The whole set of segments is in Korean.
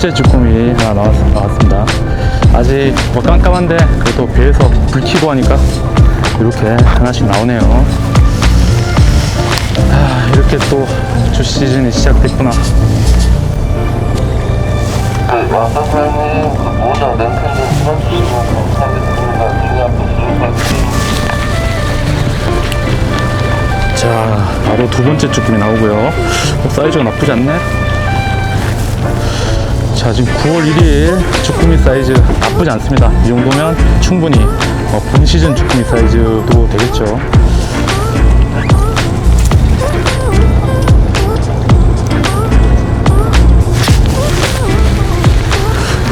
자, 번째 쭈꾸미 하나 나왔, 나왔습니다. 아직 뭐 깜깜한데 그래도 배에서 불 켜고 하니까 이렇게 하나씩 나오네요. 아, 이렇게 또 주 시즌이 시작됐구나. 그 마사사님 그 모자 렌트 좀 풀어주시면 감사하겠습니다. 중요한 부분까지. 자, 바로 두 번째 쭈꾸미 나오고요. 어, 사이즈가 나쁘지 않네. 자, 지금 9월 1일 쭈꾸미 사이즈 나쁘지 않습니다. 이 정도면 충분히 어, 본 시즌 쭈꾸미 사이즈도 되겠죠.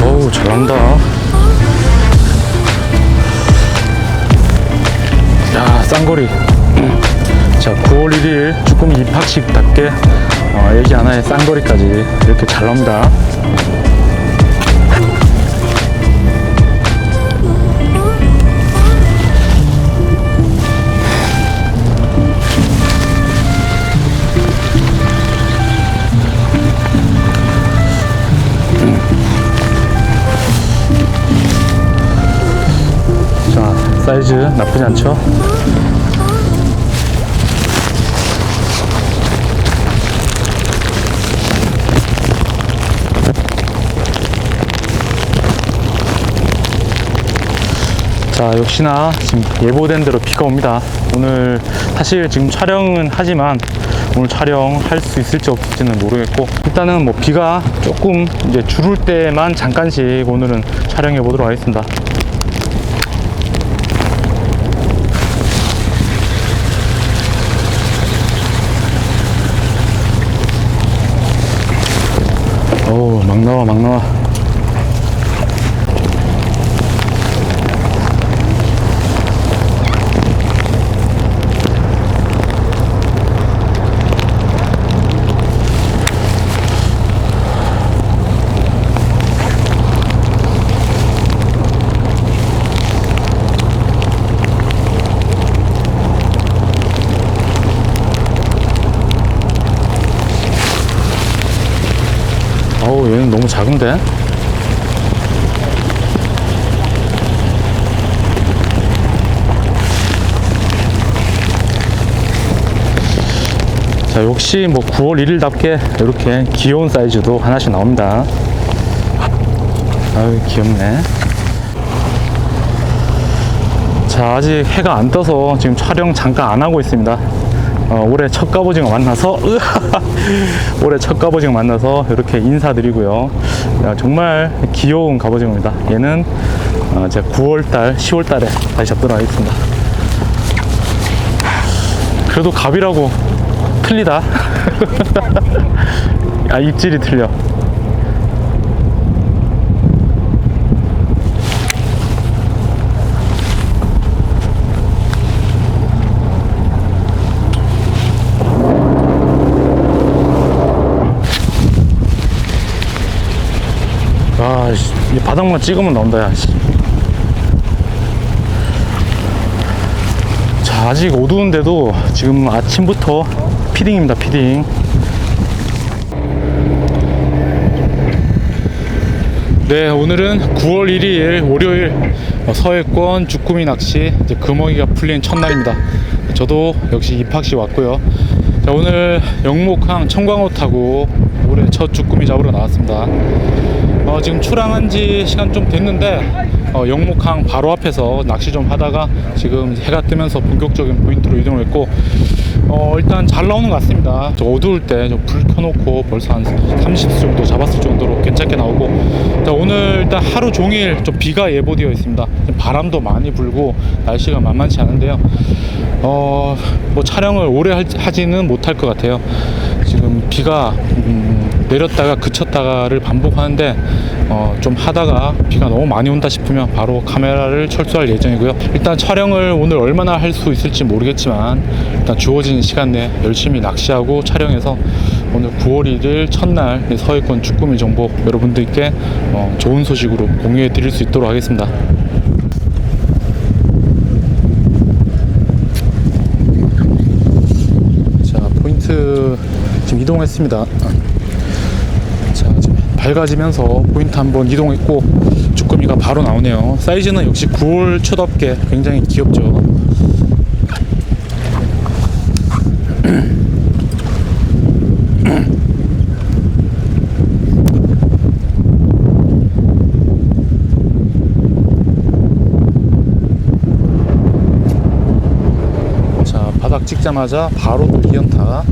어우, 잘한다. 야, 쌍거리. 자, 9월 1일 쭈꾸미 입학식답게 어, 애기 하나에 쌍거리까지 이렇게 잘 나옵니다. 사이즈 나쁘지 않죠? 자 역시나 지금 예보된 대로 비가 옵니다 오늘 사실 지금 촬영은 하지만 오늘 촬영할 수 있을지 없을지는 모르겠고 일단은 뭐 비가 조금 이제 줄을 때만 잠깐씩 오늘은 촬영해 보도록 하겠습니다 어우 막 나와 막 나와 작은데? 자 역시 뭐 9월 1일답게 이렇게 귀여운 사이즈도 하나씩 나옵니다. 아유 귀엽네. 자 아직 해가 안 떠서 지금 촬영 잠깐 안 하고 있습니다 어, 올해 첫 갑오징어 만나서 올해 첫 갑오징어 만나서 이렇게 인사드리고요. 야, 정말 귀여운 갑오징어입니다. 얘는 어, 제가 9월달 10월달에 다시 잡도록 하겠습니다. 그래도 갑이라고 틀리다. 아 입질이 틀려 아, 씨, 이 바닥만 찍으면 나온다, 야, 씨. 자, 아직 어두운데도 지금 아침부터 피딩입니다, 피딩. 네, 오늘은 9월 1일 월요일 어, 서해권 주꾸미 낚시 이제 금어기가 풀린 첫날입니다. 저도 역시 입학식 왔고요. 자, 오늘 영목항 청광호 타고 올해 첫 주꾸미 잡으러 나왔습니다. 어, 지금 출항한 지 시간 좀 됐는데 어, 영목항 바로 앞에서 낚시 좀 하다가 지금 해가 뜨면서 본격적인 포인트로 이동을 했고 어, 일단 잘 나오는 것 같습니다. 저 어두울 때 불 켜놓고 벌써 한 30수 정도 잡았을 정도로 괜찮게 나오고 자, 오늘 일단 하루 종일 좀 비가 예보되어 있습니다. 바람도 많이 불고 날씨가 만만치 않은데요. 어, 뭐 촬영을 오래 할- 하지는 못할 것 같아요. 지금 비가 음, 내렸다가 그쳤다가를 반복하는데 어, 좀 하다가 비가 너무 많이 온다 싶으면 바로 카메라를 철수할 예정이고요. 일단 촬영을 오늘 얼마나 할 수 있을지 모르겠지만 일단 주어진 시간 내에 열심히 낚시하고 촬영해서 오늘 9월 1일 첫날 이 서해권 주꾸미 정보 여러분들께 어, 좋은 소식으로 공유해 드릴 수 있도록 하겠습니다. 자 포인트 지금 이동했습니다. 자 밝아지면서 포인트 한번 이동했고 주꾸미가 바로 나오네요. 사이즈는 역시 9월 초답게 굉장히 귀엽죠. 자 바닥 찍자마자 바로 또 이연타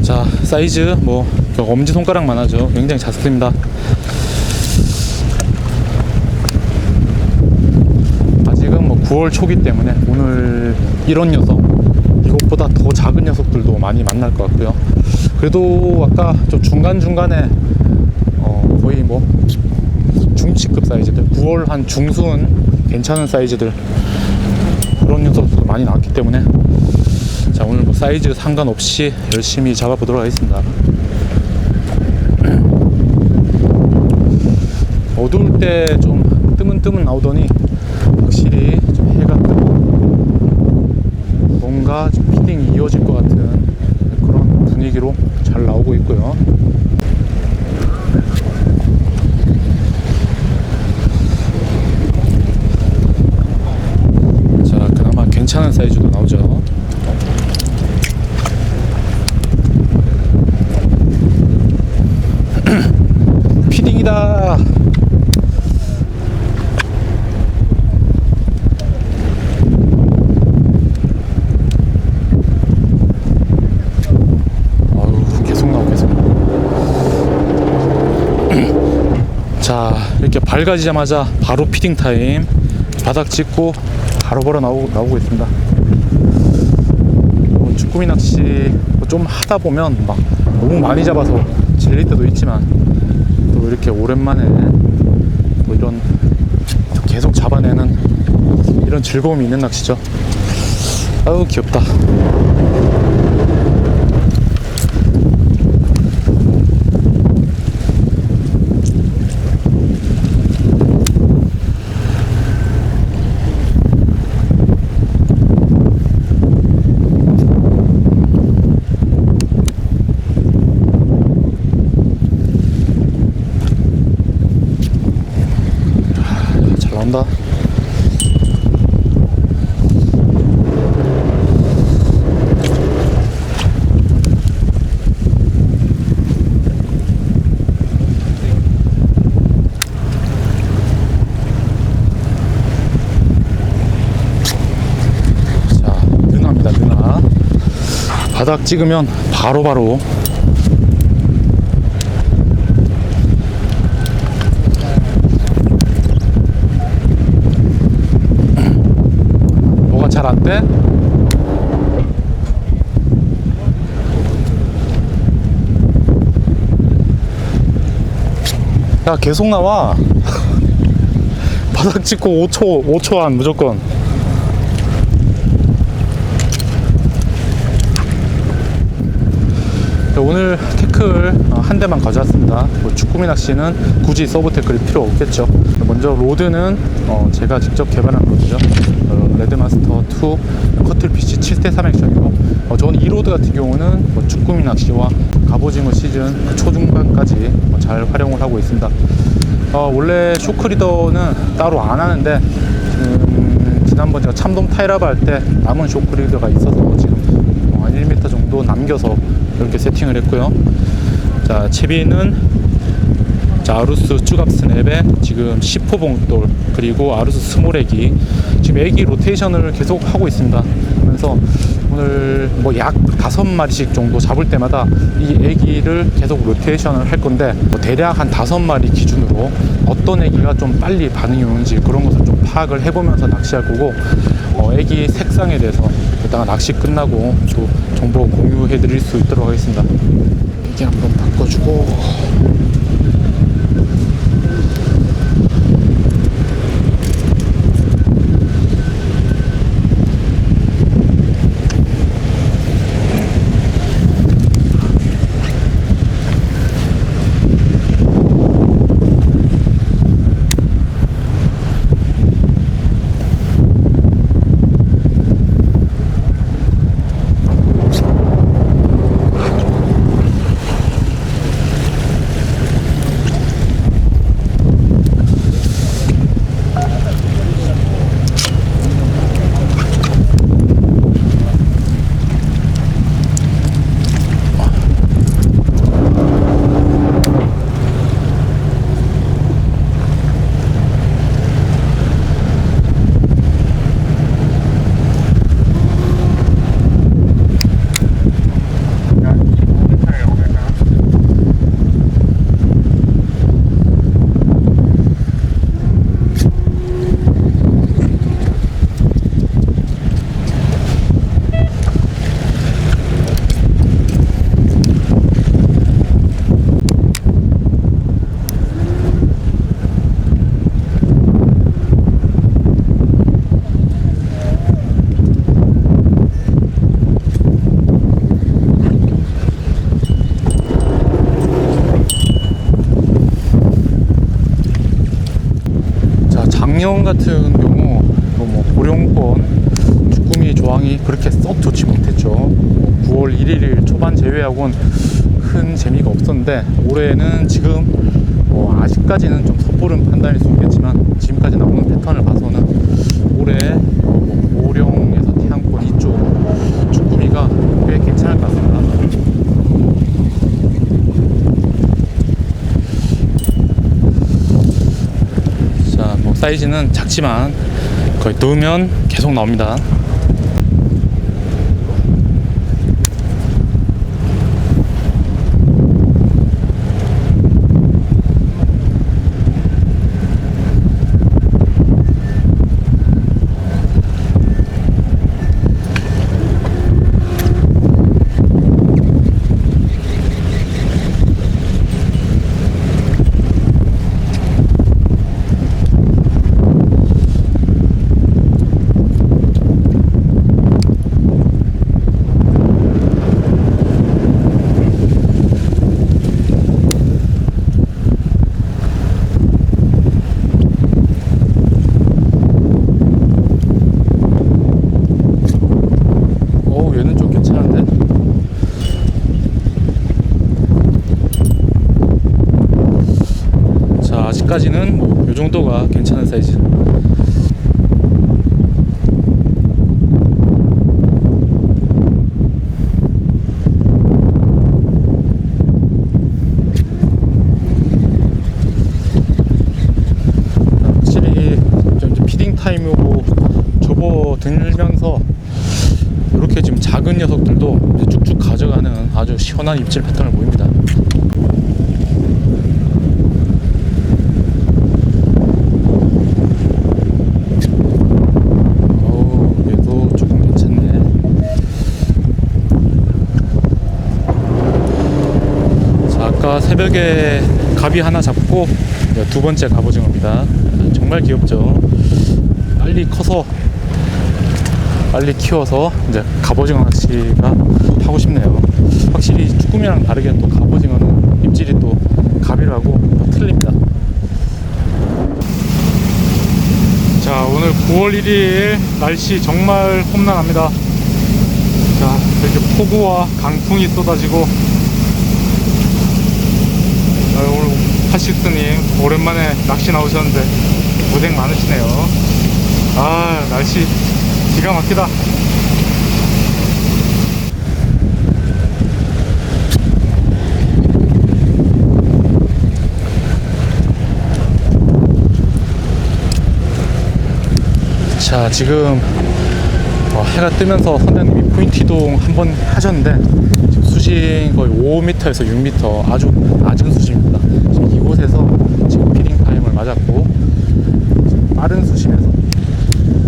자 사이즈 뭐 엄지 손가락만 하죠. 굉장히 작습니다. 아직은 뭐 9월 초기 때문에 오늘 이런 녀석 이것보다 더 작은 녀석들도 많이 만날 것 같고요. 그래도 아까 좀 중간 중간에 어 거의 뭐 중치급 사이즈들 9월 한 중순 괜찮은 사이즈들 그런 녀석도 많이 나왔기 때문에 사이즈 상관없이 열심히 잡아보도록 하겠습니다. 어두울 때좀 뜨문뜨문 나오더니 확실히 좀 해가 뜨고 뭔가 좀 피딩이 이어질 것 같은 그런 분위기로 잘 나오고 있고요. 자 그나마 괜찮은 사이즈도 나오죠 피딩이다 아유 계속 나오고 계속 나오고 자 이렇게 밝아지자마자 바로 피딩 타임. 바닥 찍고 바로 벌어 나오, 나오고 있습니다. 뭐 쭈꾸미 낚시 뭐좀 하다 보면 막 너무 많이 잡아서 질릴 때도 있지만 또 이렇게 오랜만에 또 이런 계속 잡아내는 이런 즐거움이 있는 낚시죠. 아우 귀엽다 잘 나온다 자 누나입니다 누나 바닥 찍으면 바로 바로 뭐가 잘 안 돼? 야 계속 나와 바닥 찍고 5초 5초 안 무조건 오늘 태클 어, 한 대만 가져왔습니다. 뭐 주꾸미 낚시는 굳이 서브 태클이 필요 없겠죠. 먼저 로드는 어, 제가 직접 개발한 로드죠. 어, 레드마스터 2 커틀피쉬 7대 3 액션이고 어, 저는 이 로드 같은 경우는 뭐 주꾸미 낚시와 갑오징어 시즌 그 초중반까지 뭐잘 활용을 하고 있습니다. 어, 원래 쇼크리더는 따로 안 하는데 음, 지난번 제가 참돔 타이라바 할 때 남은 쇼크리더가 있어서 지금 어, 한 1m 정도 남겨서 이렇게 세팅을 했고요. 자, 채비는 자, 아루스 쭈갑 스냅에 지금 10호 봉돌 그리고 아루스 스몰 애기 지금 애기 로테이션을 계속 하고 있습니다. 그러면서 오늘 뭐약 다섯 마리씩 정도 잡을 때마다 이 애기를 계속 로테이션을 할 건데 뭐 대략 한 다섯 마리 기준으로 어떤 애기가 좀 빨리 반응이 오는지 그런 것을 좀 파악을 해보면서 낚시할 거고 어, 애기 색상에 대해서 이따가 낚시 끝나고 또 정보 공유해 드릴 수 있도록 하겠습니다. 애기 한번 바꿔주고 같은 경우 또뭐 고령권 주꾸미 조항이 그렇게 썩 좋지 못했죠. 뭐 9월 1일 초반 제외하고는 큰 재미가 없었는데 올해는 지금 어, 아직까지는 좀 섣부른 판단일 수 있겠지만 지금까지 나오는 패턴을 봐서는 올해 어, 뭐 고령에서 태양권 이쪽 주꾸미가 꽤 괜찮을 것 같습니다. 자, 뭐 사이즈는 작지만 거의 넣으면 계속 나옵니다. 오, 얘는 좀 괜찮은데? 자, 아직까지는 뭐, 요 정도가 괜찮은 사이즈. 자, 확실히 좀 이제 피딩 타임으로 접어들면서 이렇게 지금 작은 녀석들도 이제 쭉쭉 가져가는 아주 입질 패턴을 보입니다. 새벽에 갑이 하나 잡고 두 번째 갑오징어입니다. 정말 귀엽죠. 빨리 커서 빨리 키워서 이제 갑오징어 낚시가 하고 싶네요. 확실히 쭈꾸미랑 다르게 또 갑오징어는 입질이 또 갑이라고 또 틀립니다. 자, 오늘 9월 1일 날씨 정말 험난합니다. 자, 이렇게 폭우와 강풍이 쏟아지고 아, 오늘 파시스님 오랜만에 낚시 나오셨는데 고생 많으시네요. 아, 날씨 기가 막히다. 자, 지금 어, 해가 뜨면서 선장님이 포인트 이동 한 번 하셨는데 지금 수심 거의 5m에서 6m 아주 낮은 수심입니다. 지금 이곳에서 지금 피딩 타임을 맞았고 지금 빠른 수심에서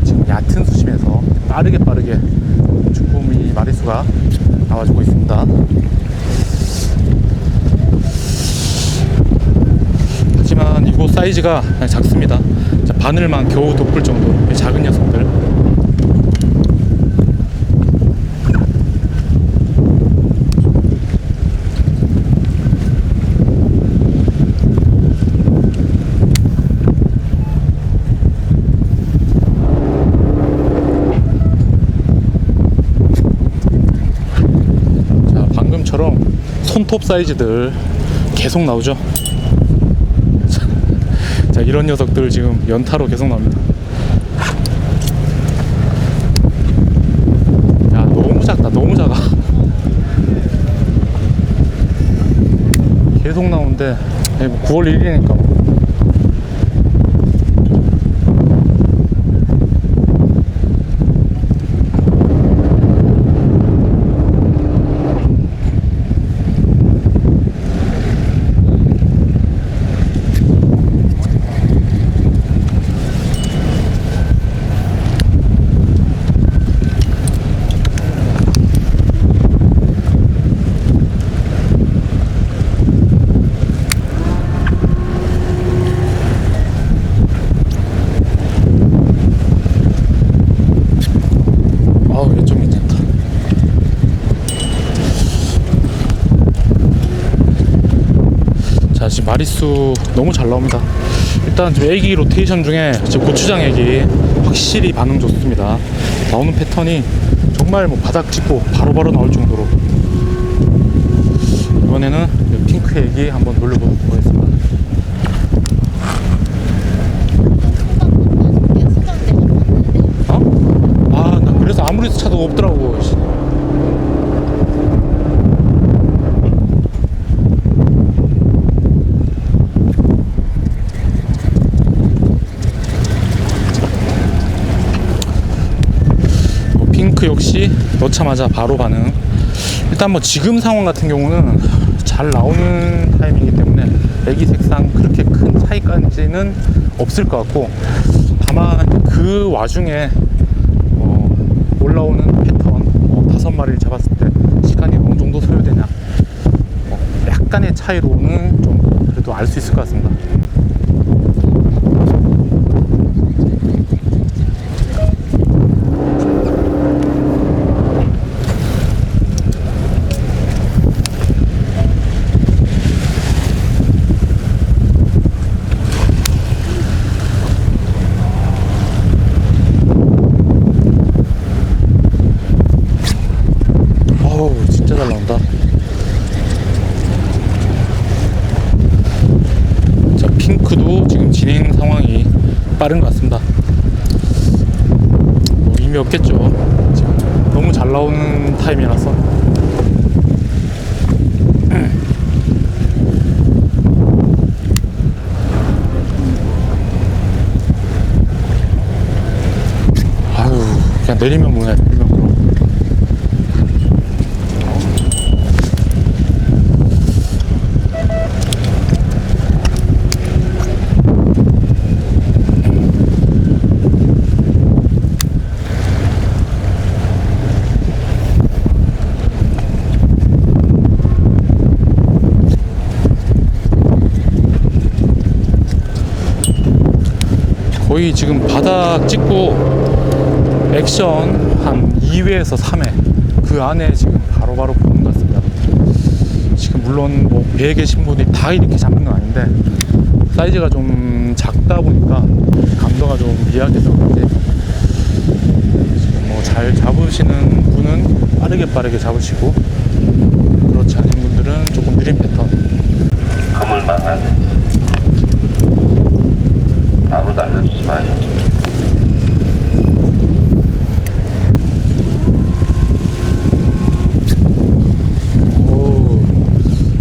지금 얕은 수심에서 빠르게 빠르게 주꾸미 마리수가 나와주고 있습니다. 하지만 이곳 사이즈가 작습니다. 자, 바늘만 겨우 돋을 정도로 작은 녀석들. 자, 방금처럼 손톱 사이즈들 계속 나오죠. 자, 자, 이런 녀석들 지금 연타로 계속 나옵니다. 야, 너무 작다, 너무 작아. 계속 나오는데, 아니, 뭐 9월 1일이니까. 뭐. 아우, 얘좀 괜찮다. 자, 지금 마리수 너무 잘 나옵니다. 일단 좀 애기 로테이션 중에 지금 고추장 애기 확실히 반응 좋습니다. 나오는 패턴이 정말 뭐 바닥 짚고 바로바로 나올 정도로 이번에는 이 핑크 애기 한번 돌려보도록 하겠습니다. 어? 아, 나 그래서 아무리 차도 없더라고. 씨. 뭐 핑크 역시 넣자마자 바로 반응. 일단 뭐 지금 상황 같은 경우는 잘 나오는 타임이기 때문에 애기 색상 그렇게 큰 차이까지는 없을 것 같고 다만 그 와중에 어, 올라오는 패턴 어, 다섯 마리를 잡았을 때 시간이 어느 정도 소요되냐 어, 약간의 차이로는 좀 그래도 알 수 있을 것 같습니다. 어우 진짜 잘 나온다. 자 핑크도 지금 진행 상황이 빠른 것 같습니다. 뭐 의미 없겠죠. 지금 너무 잘 나오는 타임이라서. 아유 그냥 내리면 뭐냐 지금 바닥 찍고 액션 한 2회에서 3회 그 안에 지금 바로바로 보는 것 같습니다. 지금 물론 뭐 배에 계신 분이 다 이렇게 잡는 건 아닌데 사이즈가 좀 작다 보니까 감도가 좀 미약해서 그런지 지금 뭐 잘 잡으시는 분은 빠르게 빠르게 잡으시고 그렇지 않은 분들은 조금 느린 패턴 아무도 알려주지 마요. 오,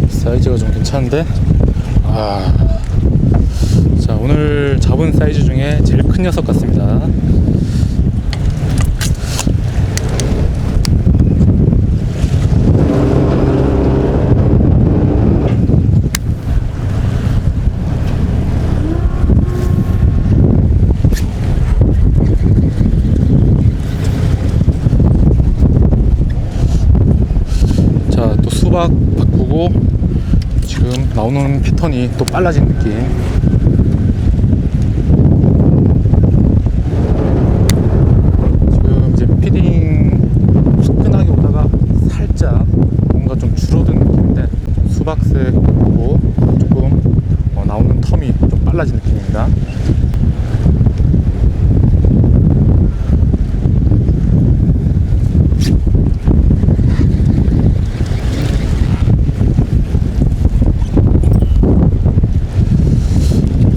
사이즈가 좀 괜찮은데? 아. 자, 오늘 잡은 사이즈 중에 제일 큰 녀석 같습니다. 자, 또 수박 바꾸고 지금 나오는 패턴이 또 빨라진 느낌. 지금 이제 피딩 화끈하게 오다가 살짝 뭔가 좀 줄어든 느낌인데 수박색 바꾸고 조금 어, 나오는 텀이 좀 빨라진 느낌입니다.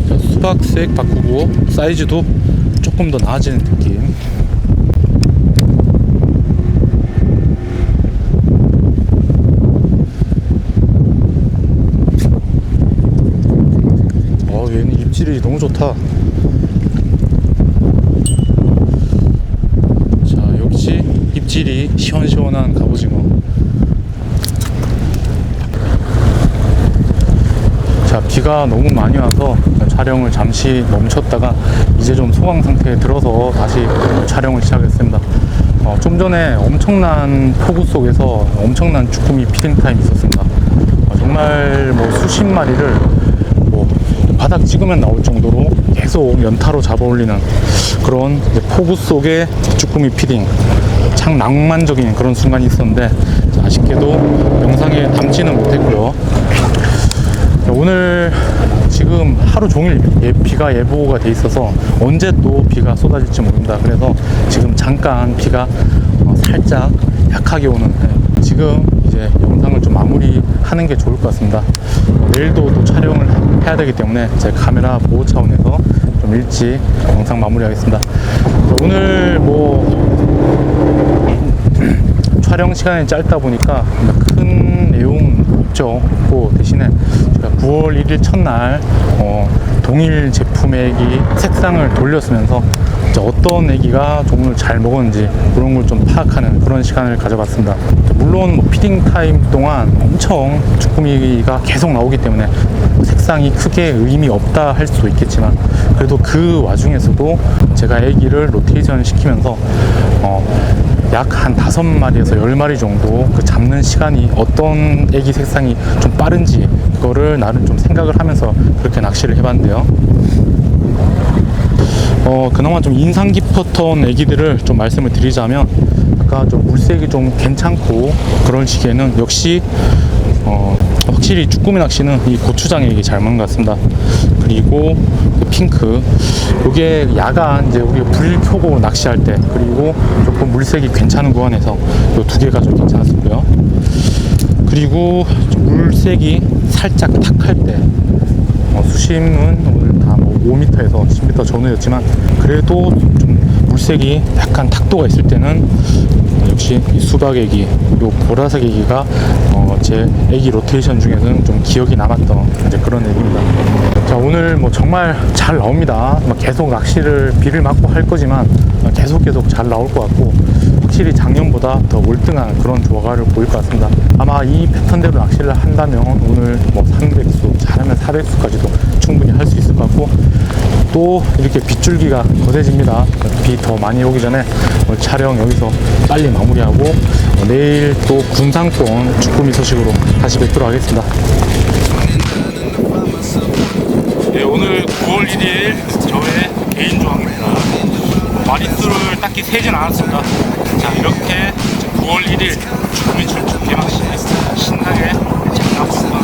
자, 수박 색 바꾸고 사이즈도 조금 더 나아지는 느낌. 어, 얘는 입질이 너무 좋다. 자, 역시 입질이 시원시원한 갑오징어. 자 비가 너무 많이 와서 촬영을 잠시 멈췄다가 이제 좀 소강 상태에 들어서 다시 촬영을 시작했습니다. 어, 좀 전에 엄청난 폭우 속에서 엄청난 주꾸미 피딩 타임이 있었습니다. 어, 정말 뭐 수십 마리를 뭐 바닥 찍으면 나올 정도로 계속 연타로 잡아 올리는 그런 폭우 속의 주꾸미 피딩 참 낭만적인 그런 순간이 있었는데 자, 아쉽게도 영상에 담지는 못했고요. 자, 오늘 지금 하루 종일 예, 비가 예보가 돼 있어서 언제 또 비가 쏟아질지 모른다. 그래서 지금 잠깐 비가 어, 살짝 약하게 오는 네. 지금 이제 영상을 좀 마무리하는 게 좋을 것 같습니다. 어, 내일도 또 촬영을 해야 되기 때문에 제 카메라 보호 차원에서 좀 일찍 영상 마무리하겠습니다. 자, 오늘 뭐 촬영 시간이 짧다 보니까 큰 내용은 없죠. 없고 대신에 제가 9월 1일 첫날 어, 동일 애기 색상을 돌렸으면서 어떤 애기가 종을 잘 먹었는지 그런 걸 좀 파악하는 그런 시간을 가져봤습니다. 물론 뭐 피딩 타임 동안 엄청 주꾸미가 계속 나오기 때문에 색상이 크게 의미 없다 할 수도 있겠지만 그래도 그 와중에서도 제가 애기를 로테이션 시키면서 어, 약한 다섯 마리에서 열 마리 정도 그 잡는 시간이 어떤 애기 색상이 좀 빠른지 그 거를 나름 좀 생각을 하면서 그렇게 낚시를 해봤는데요. 어, 그나마 좀 인상 깊었던 애기들을 좀 말씀을 드리자면 아까 좀 물색이 좀 괜찮고 그런 시기에는 역시 어, 확실히 쭈꾸미 낚시는 이 고추장액이 잘 맞는 것 같습니다. 그리고 그 핑크 이게 야간 이제 우리가 불 켜고 낚시할 때 그리고 조금 물색이 괜찮은 구간에서 이 두 개가 좀 괜찮았고요. 그리고 좀 물색이 살짝 탁할 때 어, 수심은 오늘 다뭐 5m에서 10m 전후였지만 그래도 좀 물색이 약간 탁도가 있을 때는 역시 이 수박 애기, 요 보라색 애기가 어, 제 애기 로테이션 중에서는 좀 기억이 남았던 이제 그런 애기입니다. 자 오늘 뭐 정말 잘 나옵니다. 뭐 계속 낚시를 비를 맞고 할 거지만 어, 계속 계속 잘 나올 것 같고 확실히 작년보다 더 월등한 그런 조화를 보일 것 같습니다. 아마 이 패턴대로 낚시를 한다면 오늘 뭐 300수, 잘하면 400수까지도 충분히 할 수 있을 것 같고 또 이렇게 빗줄기가 거세집니다. 비 더 많이 오기 전에 촬영 여기서 빨리 마무리하고 어, 내일 또 군상권 주꾸미 소식으로 다시 뵙도록 하겠습니다. 네, 오늘 9월 1일 저의 개인 조항입니다. 마리수를 딱히 세진 않았습니다. 자, 이렇게 9월 1일 주꾸미 출출 개막식 신나게 잘 나왔습니다.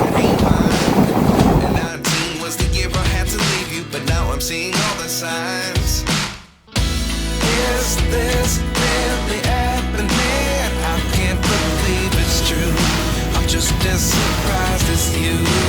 19 was the year I had to leave you, but now I'm seeing all the signs. Is this really happening? I can't believe it's true. I'm just as surprised as you.